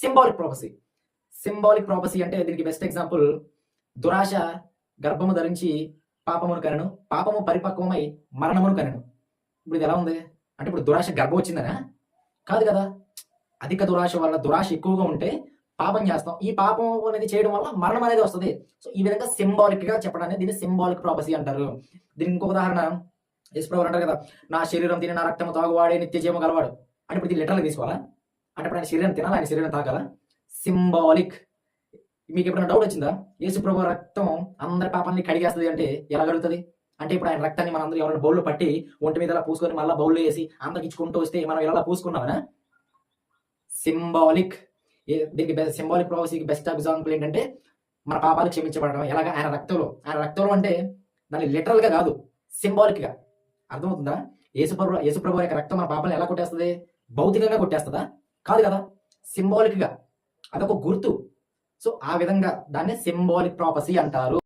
Symbolic prophecy symbolic prophecy అంటే దీనికి best example దురాశ గర్భము ధరించి పాపమును కనను. పాపము పరిపక్వమై మరణమును కనను. ఇప్పుడు ఇది ఎలా ఉంది? అంటే ఇప్పుడు దురాశ గర్భం వచ్చిందనా? కాదు కదా. అధిక దురాశ వల్ల దురాశ ఎక్కువగా ఉంటే పాపం చేస్తాం. ఈ పాపం అనేది చేయడం వల్ల మరణం అనేది వస్తుంది. సో ఈ విధంగా సింబాలిక్గా దీన్ని సింబాలిక్ ప్రాపసీ అంటారు. దీనికి ఇంకొక ఉదాహరణ. యశ్వ్రవర్ అంటారు కదా నా శరీరం తిని నా రక్తం తాగువాడే నిత్య జీవం గలవాడు. అంటే ఇప్పుడు ఇది లిటరల్ తీసుకోవాలా? అంటే ఇప్పుడు ఆయన శరీరం తినాలా? ఆయన శరీరం తాగాల? సింబాలిక్ మీకు ఎప్పుడైనా డౌట్ వచ్చిందా? యేసు ప్రభు రక్తం అందరి పాపాన్ని కడిగేస్తుంది అంటే ఎలా కలుగుతుంది? అంటే ఇప్పుడు ఆయన రక్తాన్ని మనం అందరూ ఎవరైనా బౌల్లో పట్టి ఒంటి మీద అలా పూసుకొని మళ్ళీ బౌల్లో వేసి అందరికి ఇచ్చుకుంటూ వస్తే మనం ఎలా పూసుకున్నామనా? సింబాలిక్ దీనికి సింబాలిక్ ప్రాసెస్కి బెస్ట్ ఎగ్జాంపుల్ ఏంటంటే మన పాపాలు క్షమించబడడం ఎలాగ? ఆయన రక్తంలో. ఆయన రక్తంలో అంటే దాన్ని లిటరల్గా కాదు సింబాలిక్గా. అర్థమవుతుందా? యేసుప్రభు యేసుప్రభు యొక్క రక్తం మన పాపాలను ఎలా కొట్టేస్తుంది? భౌతికంగా కొట్టేస్తుందా? కాదు కదా? సింబాలిక్గా అదొక గుర్తు. సో ఆ విధంగా దాన్ని సింబాలిక్ ప్రాపసీ అంటారు.